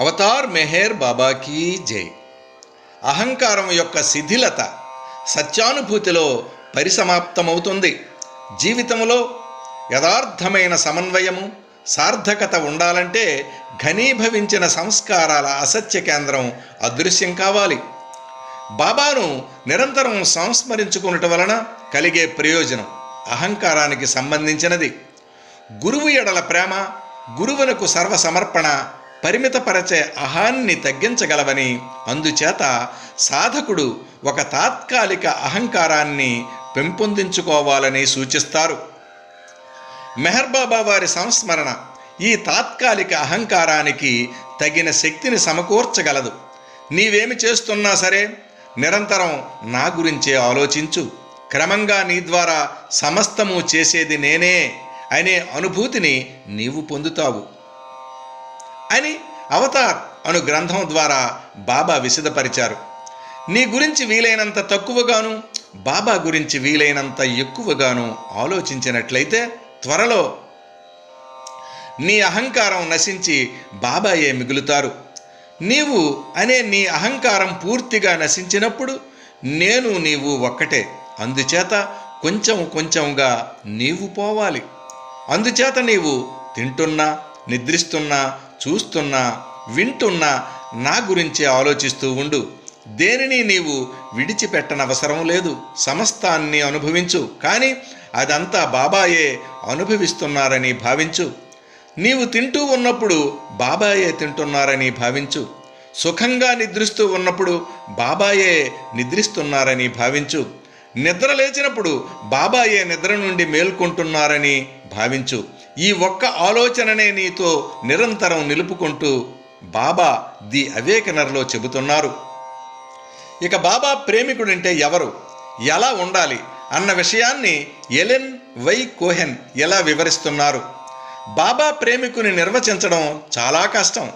Avatar Meher బాబాకి జై. అహంకారం యొక్క శిథిలత సత్యానుభూతిలో పరిసమాప్తమవుతుంది. జీవితంలో యథార్థమైన సమన్వయము సార్థకత ఉండాలంటే ఘనీభవించిన సంస్కారాల అసత్య కేంద్రం అదృశ్యం కావాలి. బాబాను నిరంతరం సంస్మరించుకున్నట వలన కలిగే ప్రయోజనం అహంకారానికి సంబంధించినది. గురువు ఎడల ప్రేమ గురువునకు సర్వసమర్పణ పరిమితపరచే అహాన్ని తగ్గించగలవని. అందుచేత సాధకుడు ఒక తాత్కాలిక అహంకారాన్ని పెంపొందించుకోవాలని సూచిస్తారు. మెహర్బాబా వారి సంస్మరణ ఈ తాత్కాలిక అహంకారానికి తగిన శక్తిని సమకూర్చగలదు. నీవేమి చేస్తున్నా సరే నిరంతరం నా గురించే ఆలోచించు. క్రమంగా నీ ద్వారా సమస్తము చేసేది నేనే అనే అనుభూతిని నీవు పొందుతావు. అని అవతార్ అను గ్రంథం ద్వారా బాబా విశదపరిచారు. నీ గురించి వీలైనంత తక్కువగాను బాబా గురించి వీలైనంత ఎక్కువగాను ఆలోచించినట్లయితే త్వరలో నీ అహంకారం నశించి బాబాయే మిగులుతారు. నీవు అనే నీ అహంకారం పూర్తిగా నశించినప్పుడు నేను నీవు ఒక్కటే. అందుచేత కొంచెం కొంచెంగా నీవు పోవాలి. అందుచేత నీవు తింటున్నా నిద్రిస్తున్నా చూస్తున్నా వింటున్నా నా గురించే ఆలోచిస్తూ ఉండు. దేనిని నీవు విడిచిపెట్టనవసరం లేదు. సమస్తాన్ని అనుభవించు. కానీ అదంతా బాబాయే అనుభవిస్తున్నారని భావించు. నీవు తింటూ ఉన్నప్పుడు బాబాయే తింటున్నారని భావించు. సుఖంగా నిద్రిస్తూ ఉన్నప్పుడు బాబాయే నిద్రిస్తున్నారని భావించు. నిద్ర లేచినప్పుడు బాబాయే నిద్ర నుండి మేల్కొంటున్నారని భావించు. ఈ ఒక్క ఆలోచననే నీతో నిరంతరం నిలుపుకుంటూ బాబా ది అవేకనర్లో చెబుతున్నారు. ఇక బాబా ప్రేమికుడంటే ఎవరు? ఎలా ఉండాలి? అన్న విషయాన్ని ఎలెన్ వై కోహెన్ ఎలా వివరిస్తున్నారు? బాబా ప్రేమికుని నిర్వచించడం చాలా కష్టం.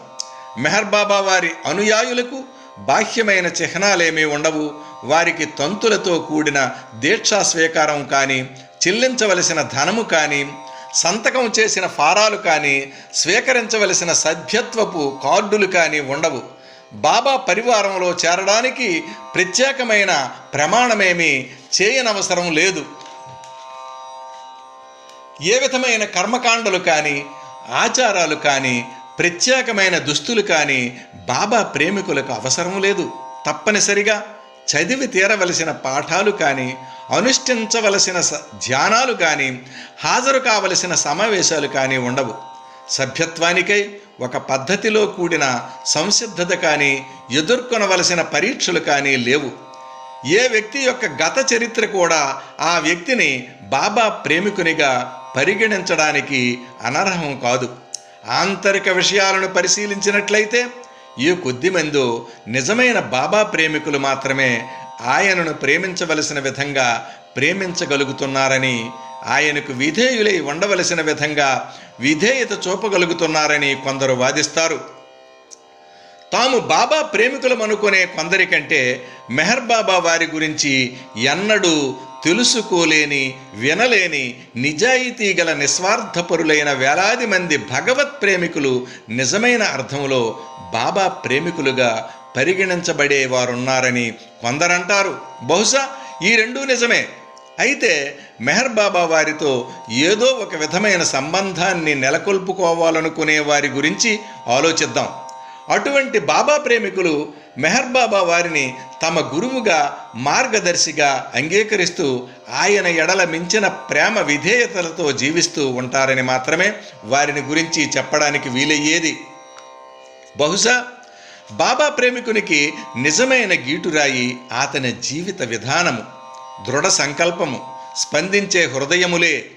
మెహర్ బాబా వారి అనుయాయులకు బాహ్యమైన చిహ్నాలేమీ ఉండవు. వారికి తంతులతో కూడిన దీక్షా స్వీకారం కానీ చెల్లించవలసిన ధనము కానీ సంతకం చేసిన ఫారాలు కానీ స్వీకరించవలసిన సభ్యత్వపు కార్డులు కానీ ఉండవు. బాబా పరివారంలో చేరడానికి ప్రత్యేకమైన ప్రమాణమేమీ చేయనవసరం లేదు. ఏ విధమైన కర్మకాండలు కానీ ఆచారాలు కానీ ప్రత్యేకమైన దుస్తులు కానీ బాబా ప్రేమికులకు అవసరం లేదు. తప్పనిసరిగా చదివి తీరవలసిన పాఠాలు కానీ అనుష్ఠించవలసిన ధ్యానాలు కానీ హాజరు కావలసిన సమావేశాలు కానీ ఉండవు. సభ్యత్వానికై ఒక పద్ధతిలో కూడిన సంసిద్ధత కానీ ఎదుర్కొనవలసిన పరీక్షలు కానీ లేవు. ఏ వ్యక్తి యొక్క గత చరిత్ర కూడా ఆ వ్యక్తిని బాబా ప్రేమికునిగా పరిగణించడానికి అనర్హం కాదు. ఆంతరిక విషయాలను పరిశీలించినట్లయితే ఈ కొద్దిమందు నిజమైన బాబా ప్రేమికులు మాత్రమే ఆయనను ప్రేమించవలసిన విధంగా ప్రేమించగలుగుతున్నారని ఆయనకు విధేయులై ఉండవలసిన విధంగా విధేయత చూపగలుగుతున్నారని కొందరు వాదిస్తారు. తాము బాబా ప్రేమికులం అనుకునే కొందరికంటే మెహర్ బాబా వారి గురించి ఎన్నడూ తెలుసుకోలేని వినలేని నిజాయితీ గల నిస్వార్థపరులైన వేలాది మంది భగవత్ ప్రేమికులు నిజమైన అర్థంలో బాబా ప్రేమికులుగా పరిగణించబడేవారున్నారని కొందరంటారు. బహుశా ఈ రెండూ నిజమే. అయితే మెహర్ బాబా వారితో ఏదో ఒక విధమైన సంబంధాన్ని నెలకొల్పుకోవాలనుకునే వారి గురించి ఆలోచిద్దాం. అటువంటి బాబా ప్రేమికులు మెహర్ బాబా వారిని తమ గురువుగా మార్గదర్శిగా అంగీకరిస్తూ ఆయన ఎడల మించిన ప్రేమ విధేయతలతో జీవిస్తూ ఉంటారని మాత్రమే వారిని గురించి చెప్పడానికి వీలయ్యేది. బహుశా బాబా ప్రేమికునికి నిజమైన గీటురాయి అతని జీవిత విధానము దృఢ సంకల్పము స్పందించే హృదయములే.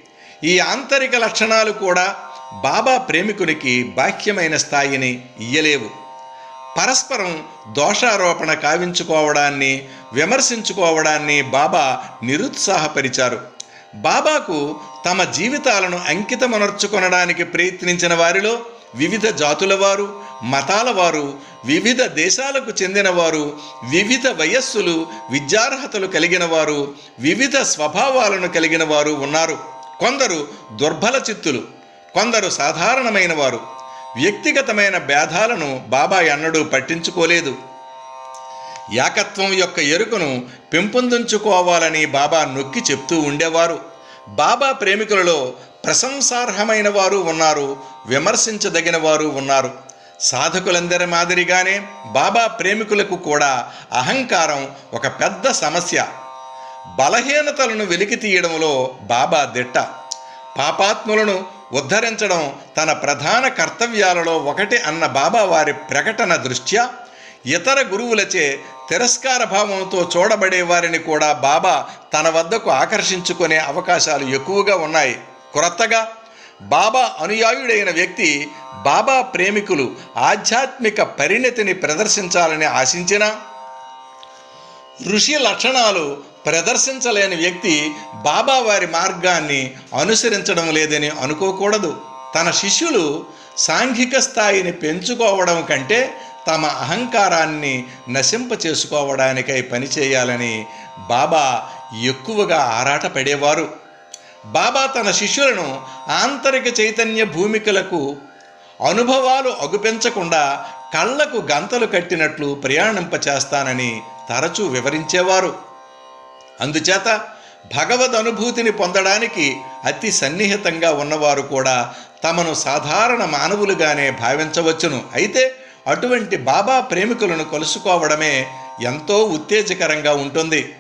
ఈ ఆంతరిక లక్షణాలు కూడా బాబా ప్రేమికునికి బాహ్యమైన స్థాయిని ఇయ్యలేవు. పరస్పరం దోషారోపణ కావించుకోవడాన్ని విమర్శించుకోవడాన్ని బాబా నిరుత్సాహపరిచారు. బాబాకు తమ జీవితాలను అంకితమనర్చుకొనడానికి ప్రయత్నించిన వారిలో వివిధ జాతుల వారు మతాల వారు వివిధ దేశాలకు చెందినవారు వివిధ వయస్సులు విద్యార్హతలు కలిగిన వారు వివిధ స్వభావాలను కలిగిన వారు ఉన్నారు. కొందరు దుర్బల చిత్తులు కొందరు సాధారణమైన వారు వ్యక్తిగతమైన భేదాలను బాబా ఎన్నడూ పట్టించుకోలేదు. ఏకత్వం యొక్క ఎరుకను పెంపొందించుకోవాలని బాబా నొక్కి చెప్తూ ఉండేవారు. బాబా ప్రేమికులలో ప్రశంసార్హమైన వారు ఉన్నారు విమర్శించదగిన వారు ఉన్నారు. సాధకులందరి మాదిరిగానే బాబా ప్రేమికులకు కూడా అహంకారం ఒక పెద్ద సమస్య. బలహీనతలను వెలికి తీయడంలో బాబా దిట్ట. పాపాత్ములను ఉద్ధరించడం తన ప్రధాన కర్తవ్యాలలో ఒకటి అన్న బాబా వారి ప్రకటన దృష్ట్యా ఇతర గురువులచే తిరస్కార భావంతో చూడబడే వారిని కూడా బాబా తన వద్దకు ఆకర్షించుకునే అవకాశాలు ఎక్కువగా ఉన్నాయి. కొరతగా బాబా అనుయాయుడైన వ్యక్తి బాబా ప్రేమికులు ఆధ్యాత్మిక పరిణతిని ప్రదర్శించాలని ఆశించిన ఋషి లక్షణాలు ప్రదర్శించలేని వ్యక్తి బాబా వారి మార్గాన్ని అనుసరించడం లేదని అనుకోకూడదు. తన శిష్యులు సాంఘిక స్థాయిని పెంచుకోవడం కంటే తమ అహంకారాన్ని నశింప చేసుకోవడానికై పనిచేయాలని బాబా ఎక్కువగా ఆరాటపడేవారు. బాబా తన శిష్యులను ఆంతరిక చైతన్య భూమికలకు అనుభవాలు అగుపెంచకుండా కళ్ళకు గంతలు కట్టినట్లు ప్రయాణింపచేస్తానని తరచూ వివరించేవారు. అందుచేత భగవద్ అనుభూతిని పొందడానికి అతి సన్నిహితంగా ఉన్నవారు కూడా తమను సాధారణ మానవులుగానే భావించవచ్చును. అయితే అటువంటి బాబా ప్రేమికులను కలుసుకోవడమే ఎంతో ఉత్తేజకరంగా ఉంటుంది.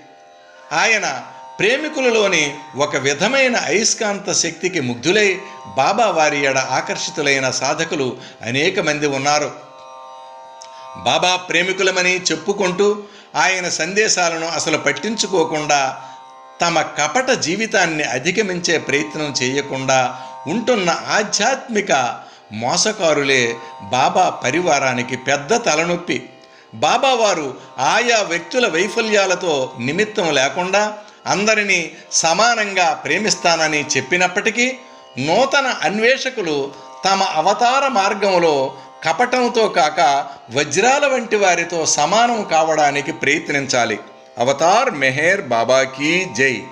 ఆయన ప్రేమికులలోని ఒక విధమైన అయస్కాంత శక్తికి ముగ్ధులై బాబా వారి ఎడ ఆకర్షితులైన సాధకులు అనేక మంది ఉన్నారు. బాబా ప్రేమికులమని చెప్పుకుంటూ ఆయన సందేశాలను అసలు పట్టించుకోకుండా తమ కపట జీవితాన్ని అధిగమించే ప్రయత్నం చేయకుండా ఉంటున్న ఆధ్యాత్మిక మోసకారులే బాబా పరివారానికి పెద్ద తలనొప్పి. బాబా వారు ఆయా వ్యక్తుల వైఫల్యాలతో నిమిత్తం లేకుండా అందరినీ సమానంగా ప్రేమిస్తానని చెప్పినప్పటికీ నూతన అన్వేషకులు తమ అవతార మార్గంలో కపటంతో కాక వజ్రాల వంటి వారితో సమానం కావడానికి ప్రయత్నించాలి. అవతార్ మెహేర్ బాబాకి జై.